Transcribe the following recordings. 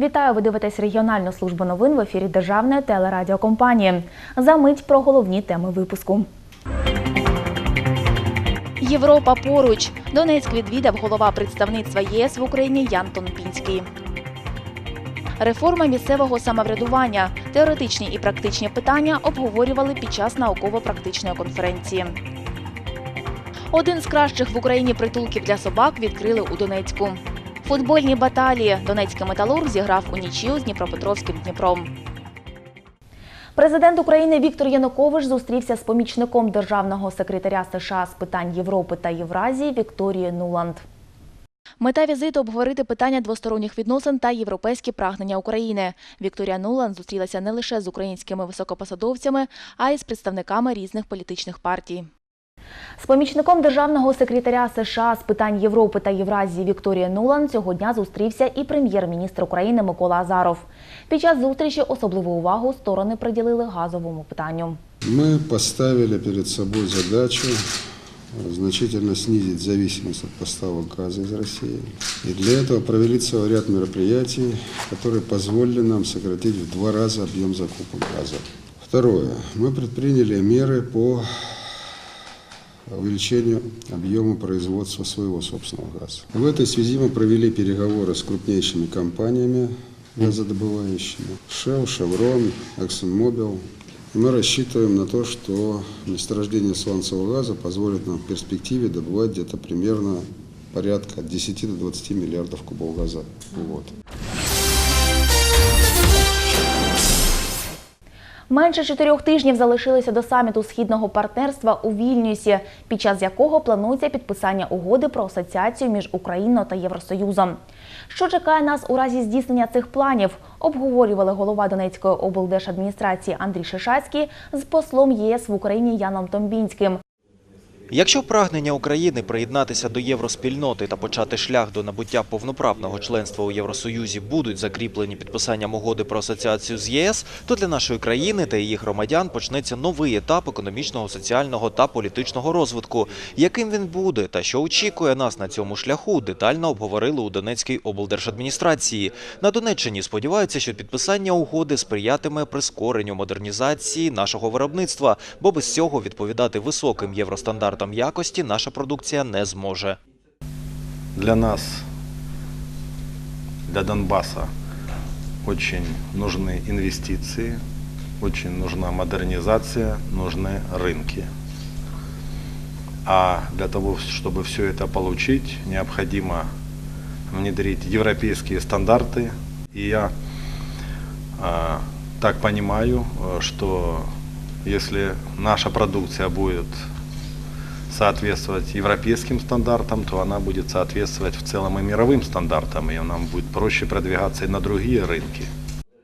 Вітаю, ви дивитесь регіональну службу новин в ефірі Державної телерадіокомпанії. За мить про головні теми випуску. Європа поруч. Донецьк відвідав голова представництва ЄС в Україні Ян Тонпінський. Реформа місцевого самоврядування. Теоретичні і практичні питання обговорювали під час науково-практичної конференції. Один з кращих в Україні притулків для собак відкрили у Донецьку. Футбольні баталії. Донецький металург зіграв у нічию з Дніпропетровським Дніпром. Президент України Віктор Янукович зустрівся з помічником державного секретаря США з питань Європи та Євразії Вікторією Нуланд. Мета візиту обговорити питання двосторонніх відносин та європейські прагнення України. Вікторія Нуланд зустрілася не лише з українськими високопосадовцями, а й з представниками різних політичних партій. З помічником державного секретаря США з питань Європи та Євразії Вікторія Нулан цього дня зустрівся і прем'єр-міністр України Микола Азаров. Під час зустрічі особливу увагу сторони приділили газовому питанню. Мы поставили перед собой задачу значительно снизить зависимость от поставок газа из России. И для этого провели целый ряд мероприятий, которые позволили нам сократить в два раза объем закупок газа. Второе. Мы предприняли меры по увеличению объема производства своего собственного газа. В этой связи мы провели переговоры с крупнейшими компаниями газодобывающими. Shell, Chevron, ExxonMobil. И мы рассчитываем на то, что месторождение сланцевого газа позволит нам в перспективе добывать где-то примерно порядка от 10 до 20 миллиардов кубов газа в год. Менше чотирьох тижнів залишилося до саміту східного партнерства у Вільнюсі, під час якого планується підписання угоди про асоціацію між Україною та Євросоюзом. Що чекає нас у разі здійснення цих планів? Обговорювали голова Донецької облдержадміністрації Андрій Шишацький з послом ЄС в Україні Яном Томбінським. Якщо прагнення України приєднатися до євроспільноти та почати шлях до набуття повноправного членства у Євросоюзі будуть закріплені підписанням угоди про асоціацію з ЄС, то для нашої країни та її громадян почнеться новий етап економічного, соціального та політичного розвитку. Яким він буде та що очікує нас на цьому шляху, детально обговорили у Донецькій облдержадміністрації. На Донеччині сподіваються, що підписання угоди сприятиме прискоренню модернізації нашого виробництва, бо без цього відповідати високим євростандартам якості наша продукція не зможе. Для нас, для Донбасса, очень нужны инвестиции, очень нужна модернизация, нужны рынки. А для того, чтобы все это получить, необходимо внедрить европейские стандарты. И я а, так понимаю, э, что если наша продукция будет соответствовать европейским стандартам, то она будет соответствовать в целом и мировым стандартам, и нам будет проще продвигаться и на другие рынки.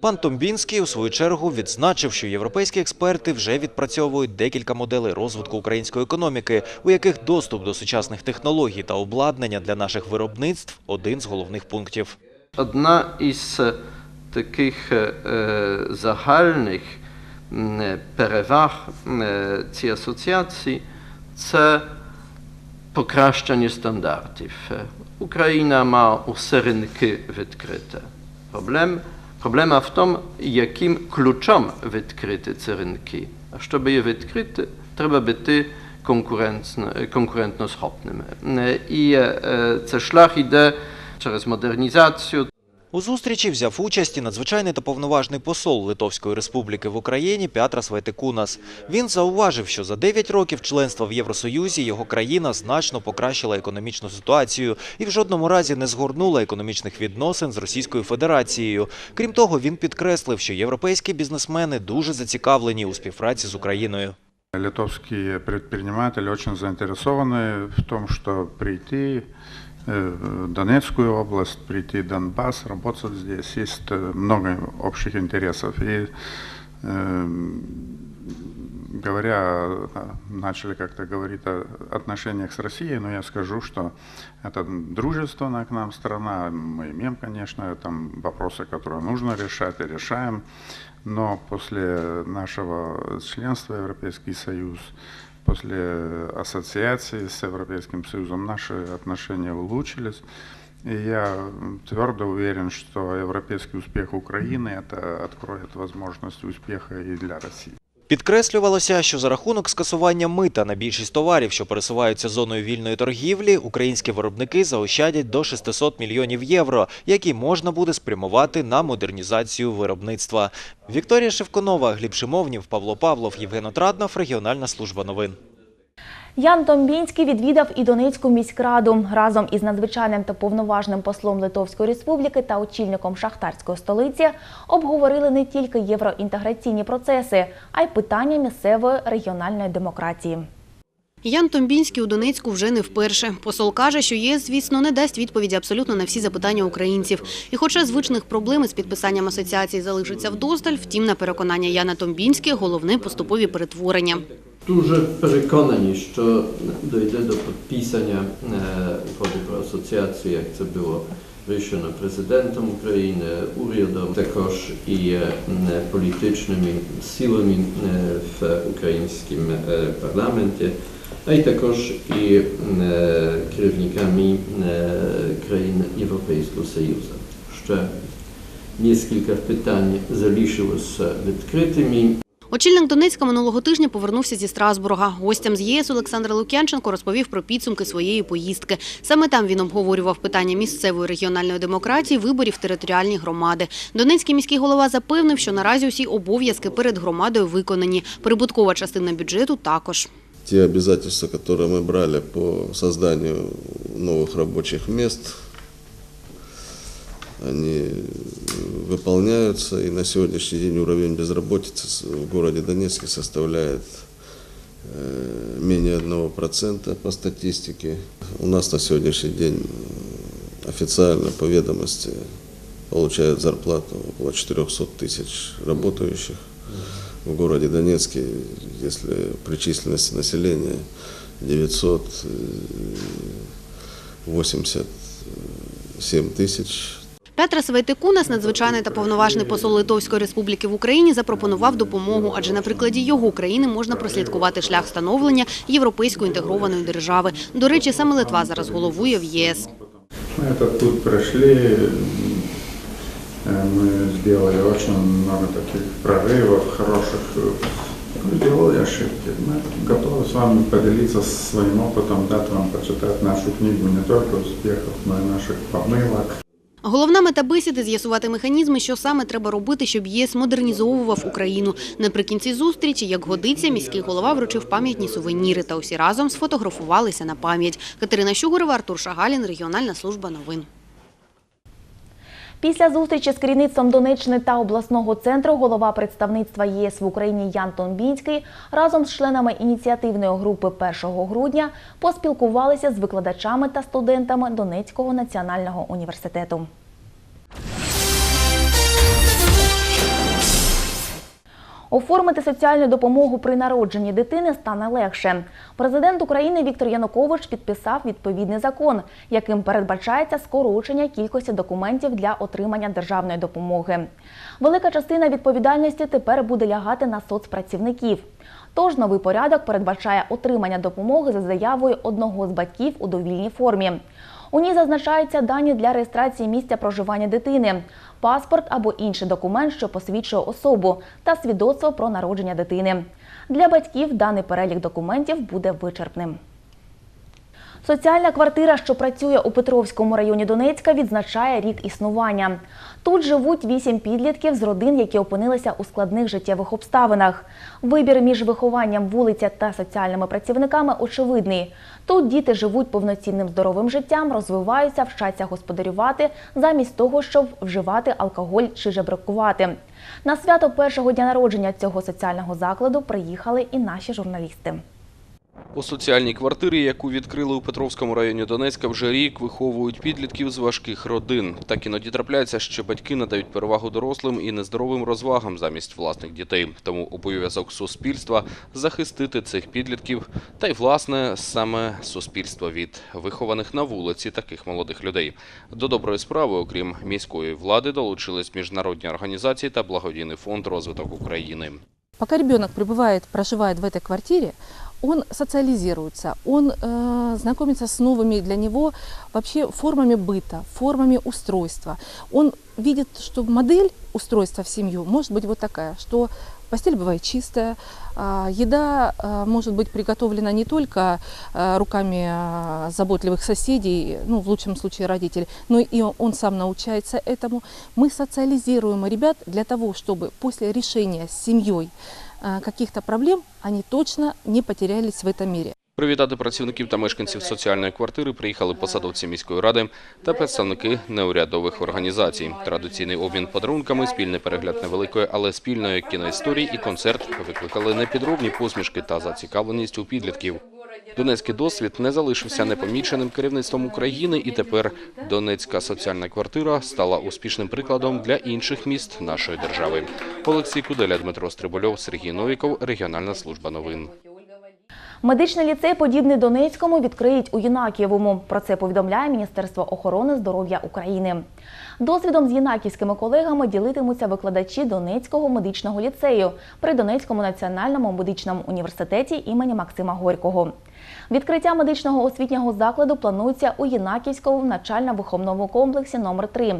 Пан Томбінський у свою чергу відзначив, що європейські експерти вже відпрацьовують декілька моделей розвитку української економіки, у яких доступ до сучасних технологій та обладнання для наших виробництв один з головних пунктів. Одна із е, таких е, загальних е, переваг е, цієї асоціації це покращення стандартів. Е, Україна має усе ринки відкрите. Проблем, проблема в тому, яким ключом відкрити ці ринки. А щоб її відкрити, треба бути конкурентно, конкурентносхопними. Е, І е, цей шлях йде через модернізацію, У зустрічі взяв участь і надзвичайний та повноважний посол Литовської республіки в Україні Пятрас Вайтикунас. Він зауважив, що за 9 років членства в Євросоюзі його країна значно покращила економічну ситуацію і в жодному разі не згорнула економічних відносин з Російською Федерацією. Крім того, він підкреслив, що європейські бізнесмени дуже зацікавлені у співпраці з Україною. Литовские предприниматели очень заинтересованы в том, что прийти Донецкую область, прийти в Донбасс, работать здесь. Есть э, много общих интересов. И э, говоря, э, начали как-то говорить о отношениях с Россией, но я скажу, что это дружественная к нам страна. Мы имеем, конечно, там вопросы, которые нужно решать и решаем. Но после нашего членства в Европейский Союз, после ассоциации с Европейским Союзом наши отношения улучшились. И я твердо уверен, что европейский успех Украины это откроет возможность успеха и для России. Підкреслювалося, що за рахунок скасування мита на більшість товарів, що пересуваються зоною вільної торгівлі, українські виробники заощадять до 600 мільйонів євро, які можна буде спрямувати на модернізацію виробництва. Вікторія Шевконова, Гліб Шимовнів, Павло Павлов, Євген Отраднов, Регіональна служба новин. Ян Томбінський відвідав і Донецьку міськраду разом із надзвичайним та повноважним послом Литовської республіки та очільником шахтарської столиці обговорили не тільки євроінтеграційні процеси, а й питання місцевої регіональної демократії. Ян Томбінський у Донецьку вже не вперше. Посол каже, що ЄС, звісно, не дасть відповіді абсолютно на всі запитання українців. І хоча звичних проблем із підписанням асоціації залишиться вдосталь, втім, на переконання Яна Томбінське головне поступові перетворення. Дуже переконані, що дойде до підписання е, угоди про асоціацію, як це було рішено президентом України, урядом, також і е, м, політичними силами е, в українському е, парламенті, а й також і м, е, керівниками е, країн Європейського Союзу. Ще кілька питань залишилося відкритими. Очільник Донецька минулого тижня повернувся зі Страсбурга. Гостям з ЄС Олександр Лук'янченко розповів про підсумки своєї поїздки. Саме там він обговорював питання місцевої регіональної демократії, виборів в територіальні громади. Донецький міський голова запевнив, що наразі усі обов'язки перед громадою виконані. Прибуткова частина бюджету також. те обязательства, которые мы брали по созданию новых рабочих мест, Они э, выполняются, и на сегодняшний день уровень безработицы в городе Донецке составляет э, менее 1% по статистике. У нас на сегодняшний день э, официально по ведомости получают зарплату около 400 тысяч работающих в городе Донецке, если при численности населения 987 тысяч. Петра Свайтикунас, надзвичайний та повноважний посол Литовської республіки в Україні, запропонував допомогу, адже на прикладі його країни можна прослідкувати шлях становлення європейської інтегрованої держави. До речі, саме Литва зараз головує в ЄС. Мы этот путь прошли, э, мы сделали очень много таких прорывов, хороших, э, сделали ошибки. Мы готовы с вами поделиться своим опытом, дать вам почитать нашу книгу не только успехов, но и наших помылок. Головна мета бесіди – з'ясувати механізми, що саме треба робити, щоб ЄС модернізовував Україну. Наприкінці зустрічі, як годиться, міський голова вручив пам'ятні сувеніри та усі разом сфотографувалися на пам'ять. Катерина Щугурова, Артур Шагалін, Регіональна служба новин. Після зустрічі з керівництвом Донеччини та обласного центру голова представництва ЄС в Україні Ян Томбінський разом з членами ініціативної групи 1 грудня поспілкувалися з викладачами та студентами Донецького національного університету. Оформити соціальну допомогу при народженні дитини стане легше. Президент України Віктор Янукович підписав відповідний закон, яким передбачається скорочення кількості документів для отримання державної допомоги. Велика частина відповідальності тепер буде лягати на соцпрацівників. Тож новий порядок передбачає отримання допомоги за заявою одного з батьків у довільній формі. У ній зазначаються дані для реєстрації місця проживання дитини, паспорт або інший документ, що посвідчує особу, та свідоцтво про народження дитини. Для батьків даний перелік документів буде вичерпним. Соціальна квартира, що працює у Петровському районі Донецька, відзначає рік існування. Тут живуть вісім підлітків з родин, які опинилися у складних життєвих обставинах. Вибір між вихованням вулиця та соціальними працівниками очевидний. Тут діти живуть повноцінним здоровим життям, розвиваються, вчаться господарювати, замість того, щоб вживати алкоголь чи жебракувати. На свято першого дня народження цього соціального закладу приїхали і наші журналісти. У соціальній квартирі, яку відкрили у Петровському районі Донецька, вже рік виховують підлітків з важких родин. Так іноді трапляється, що батьки надають перевагу дорослим і нездоровим розвагам замість власних дітей. Тому обов'язок суспільства захистити цих підлітків та й власне саме суспільство від вихованих на вулиці таких молодих людей. До доброї справи, окрім міської влади, долучились міжнародні організації та благодійний фонд розвиток України. Пока ребенок пребывает, проживает в этой квартире, он социализируется, он э, знакомится с новыми для него вообще формами быта, формами устройства. Он видит, что модель устройства в семью может быть вот такая, что постель бывает чистая, а, еда а, может быть приготовлена не только а, руками заботливых соседей, ну, в лучшем случае родителей, но и он сам научается этому. Мы социализируем ребят для того, чтобы после решения с семьей каких-то проблем они точно не потерялись в этом мире. Привітати працівників та мешканців соціальної квартири приїхали посадовці міської ради та представники неурядових організацій. Традиційний обмін подарунками, спільний перегляд невеликої, але спільної кіноісторії і концерт викликали непідробні посмішки та зацікавленість у підлітків. Донецький досвід не залишився непоміченим керівництвом України, і тепер Донецька соціальна квартира стала успішним прикладом для інших міст нашої держави. Олексій Куделя, Дмитро Стрибольов, Сергій Новіков, Регіональна служба новин. Медичний ліцей, подібний Донецькому, відкриють у Єнакієвому. Про це повідомляє Міністерство охорони здоров'я України. Досвідом з єнаківськими колегами ділитимуться викладачі Донецького медичного ліцею при Донецькому національному медичному університеті імені Максима Горького. Відкриття медичного освітнього закладу планується у Єнаківському навчально-виховному комплексі номер 3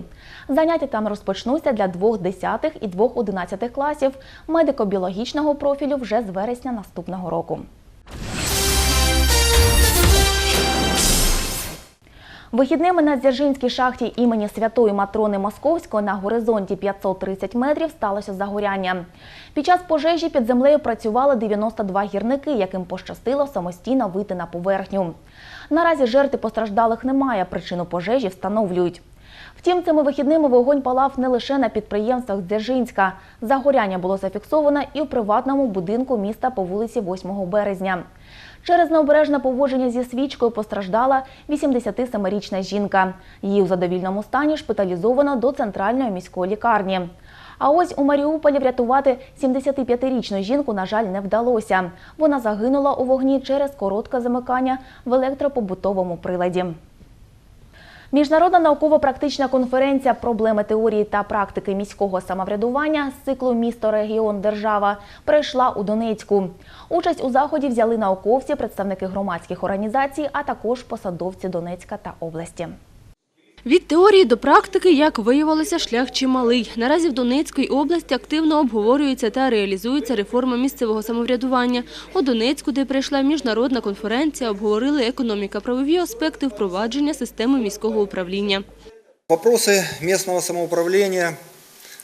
Заняття там розпочнуться для двох 10 і двох 11 класів медико-біологічного профілю вже з вересня наступного року. Вихідними на Дзержинській шахті імені Святої Матрони Московської на горизонті 530 метрів сталося загоряння. Під час пожежі під землею працювали 92 гірники, яким пощастило самостійно вийти на поверхню. Наразі жертв постраждалих немає, причину пожежі встановлюють. Втім, цими вихідними вогонь палав не лише на підприємствах Дзержинська. Загоряння було зафіксовано і у приватному будинку міста по вулиці 8 березня. Через необережне поводження зі свічкою постраждала 87-річна жінка. Її у задовільному стані шпиталізовано до центральної міської лікарні. А ось у Маріуполі врятувати 75-річну жінку, на жаль, не вдалося. Вона загинула у вогні через коротке замикання в електропобутовому приладі. Міжнародна науково-практична конференція Проблеми теорії та практики міського самоврядування з циклу Місто, регіон, держава прийшла у Донецьку. Участь у заході взяли науковці, представники громадських організацій, а також посадовці Донецька та області. Від теорії до практики, як виявилося, шлях чималий. Наразі в Донецькій області активно обговорюється та реалізується реформа місцевого самоврядування. У Донецьку, де прийшла міжнародна конференція, обговорили економіка-правові аспекти впровадження системи міського управління. Вопросы местного самоуправления,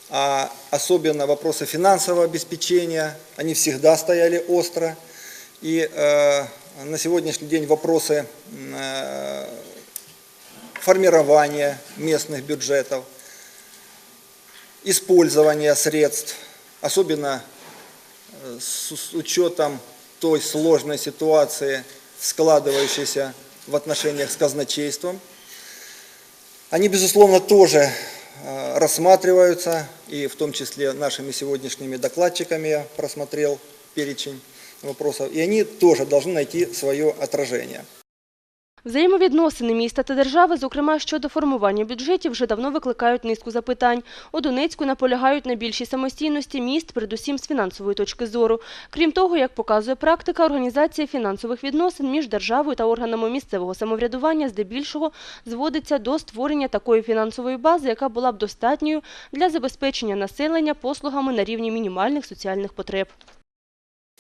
а особенно вопросы финансового обеспечения, они всегда стояли остро. И э, на сегодняшний день вопросы формирования местных бюджетов, использования средств, особенно э, с с учетом той сложной ситуации, складывающейся в отношениях с казначейством, они, безусловно, тоже э, рассматриваются, и в том числе нашими сегодняшними докладчиками я просмотрел перечень вопросов, и они тоже должны найти свое отражение. Взаємовідносини міста та держави, зокрема щодо формування бюджетів, вже давно викликають низку запитань. У Донецьку наполягають на більшій самостійності міст, передусім з фінансової точки зору. Крім того, як показує практика, організація фінансових відносин між державою та органами місцевого самоврядування здебільшого зводиться до створення такої фінансової бази, яка була б достатньою для забезпечення населення послугами на рівні мінімальних соціальних потреб.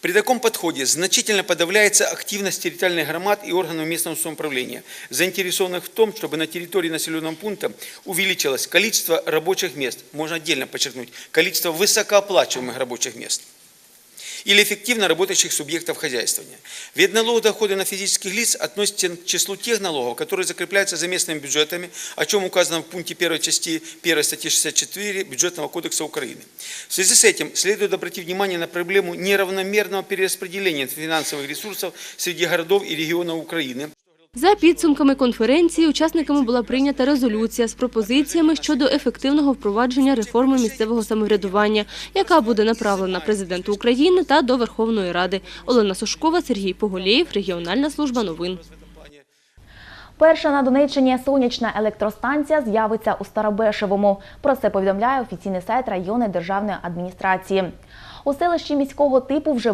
При таком подходе значительно подавляется активность территориальных громад и органов местного самоуправления, заинтересованных в том, чтобы на территории населенного пункта увеличилось количество рабочих мест, можно отдельно подчеркнуть, количество высокооплачиваемых рабочих мест или эффективно работающих субъектов хозяйствования. Ведь налог дохода на физических лиц относится к числу тех налогов, которые закрепляются за местными бюджетами, о чем указано в пункте 1 части 1 статьи 64 Бюджетного кодекса Украины. В связи с этим следует обратить внимание на проблему неравномерного перераспределения финансовых ресурсов среди городов и регионов Украины. За підсумками конференції учасниками була прийнята резолюція з пропозиціями щодо ефективного впровадження реформи місцевого самоврядування, яка буде направлена президенту України та до Верховної Ради. Олена Сушкова, Сергій Поголєєв, Регіональна служба новин. Перша на Донеччині сонячна електростанція з'явиться у Старобешевому. Про це повідомляє офіційний сайт районної державної адміністрації. У селищі міського типу вже